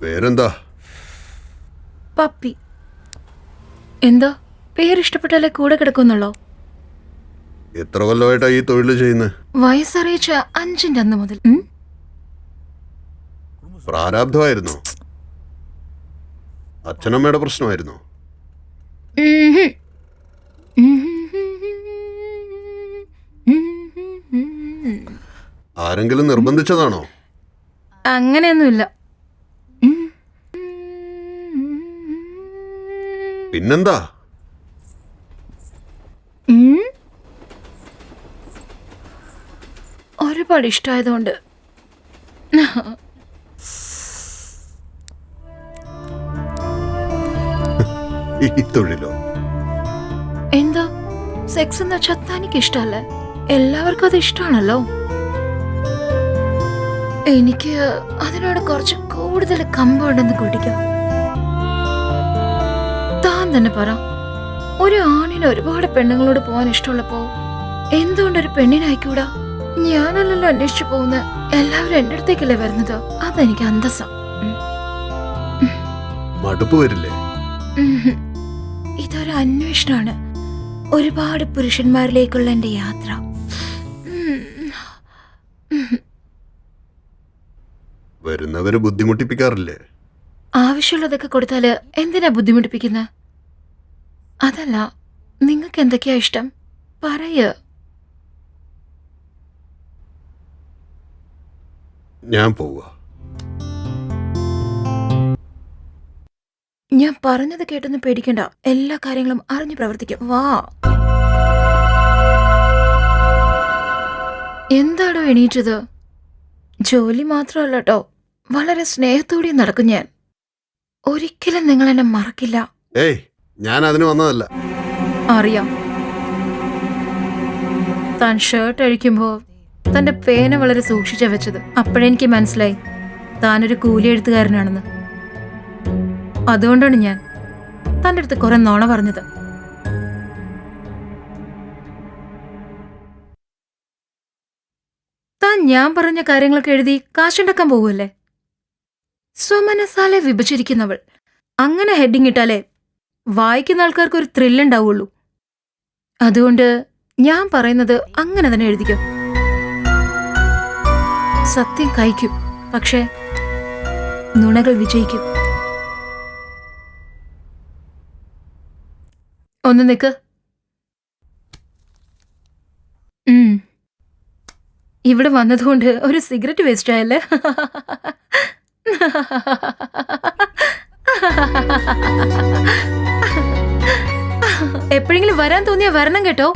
내른다. 빠삐. എന്താ? പേരിഷ്ടപ്പെട്ടാലേ കൂടെ കിടക്കുന്നുള്ളോ? എത്ര കൊല്ലമായിട്ടാ ഈ തൊഴിൽ ചെയ്യുന്നത് വയസ്സറിയിച്ച അഞ്ചിന്റെ അന്ന് മുതൽ പ്രാരാബ്ധമായിരുന്നു അച്ഛനമ്മയുടെ പ്രശ്നമായിരുന്നു? ആരെങ്കിലും നിർബന്ധിച്ചതാണോ? അങ്ങനെയൊന്നുമില്ല. പിന്നെന്താ. ഒരുപാട് ഇഷ്ടമായതുകൊണ്ട് ഈ തൊഴിലോ? എന്താ? സെക്സ് എന്ന് വെച്ചാൽ തനിക്ക് ഇഷ്ടമല്ലേ എല്ലാവർക്കും അത് ഇഷ്ടമാണല്ലോ എനിക്ക് അതിനോട് കുറച്ച് കൂടുതൽ കമ്പുണ്ടെന്ന് കൂട്ടിക്കോ തന്നെ പറ. ഒരു ആണിന് ഒരുപാട് പെണ്ണുങ്ങളോട് പോകാൻ ഇഷ്ടമുള്ളപ്പോ എന്തുകൊണ്ട് ഒരു പെണ്ണിനായിക്കൂടാ? ഞാനല്ലല്ലോ അന്വേഷിച്ചു പോകുന്ന. എല്ലാവരും എന്റെ അടുത്തേക്കല്ലേ വരുന്നത്. അതെനിക്ക് അന്തസ്സാ. മടുപ്പ് വരില്ലേ? ഇതൊരു അന്വേഷണമാണ്. ഒരുപാട് പുരുഷന്മാരിലേക്കുള്ള എന്റെ യാത്ര. വരുന്നവര് ബുദ്ധിമുട്ടിപ്പിക്കാറില്ലേ? ആവശ്യമുള്ളതൊക്കെ കൊടുത്താൽ എന്തിനാ ബുദ്ധിമുട്ടിപ്പിക്കുന്നത് അതല്ല നിങ്ങൾക്ക് എന്തൊക്കെയാ ഇഷ്ടം? പറയ. ഞാൻ പോവുക. ഞാൻ പറഞ്ഞത് കേട്ടൊന്നും പേടിക്കണ്ട. എല്ലാ കാര്യങ്ങളും അറിഞ്ഞു പ്രവർത്തിക്കും. വാ. എന്താടോ എണീറ്റത്? ജോലി മാത്രമല്ല കേട്ടോ വളരെ സ്നേഹത്തോടെ നടക്കും ഞാൻ. ഒരിക്കലും നിങ്ങൾ എന്നെ മറക്കില്ല. ഏയ് ഞാൻ അതിന് വന്നതല്ല. അറിയാം. താൻ ഷർട്ട് അഴിക്കുമ്പോൾ തന്റെ പേന വളരെ സൂക്ഷിച്ച വെച്ചത്. അപ്പോഴെനിക്ക് മനസ്സിലായി. താനൊരു കൂലി എഴുത്തുകാരനാണെന്ന് അതുകൊണ്ടാണ് ഞാൻ തന്റെ അടുത്ത് കുറെ നോണ പറഞ്ഞത്. താൻ ഞാൻ പറഞ്ഞ കാര്യങ്ങളൊക്കെ എഴുതി കാശുണ്ടാക്കാൻ പോകുമല്ലേ സ്വമനസാലെ വിഭജിച്ചിരിക്കുന്നവൾ അങ്ങനെ ഹെഡിങ് ഇട്ടാലേ വായിക്കുന്ന ആൾക്കാർക്ക് ഒരു ത്രില്ല് ഉണ്ടാവുള്ളൂ. അതുകൊണ്ട് ഞാൻ പറയുന്നത് അങ്ങനെ തന്നെ എഴുതിക്കോ. സത്യം കഴിക്കും പക്ഷേ നുണകൾ വിജയിക്കും. ഒന്ന് നിക്ക്. ഉം. ഇവിടെ വന്നതുകൊണ്ട് ഒരു സിഗരറ്റ് വേസ്റ്റ് ആയല്ലേ? എപ്പോഴെങ്കിലും വരാൻ തോന്നിയ വരണം കേട്ടോ.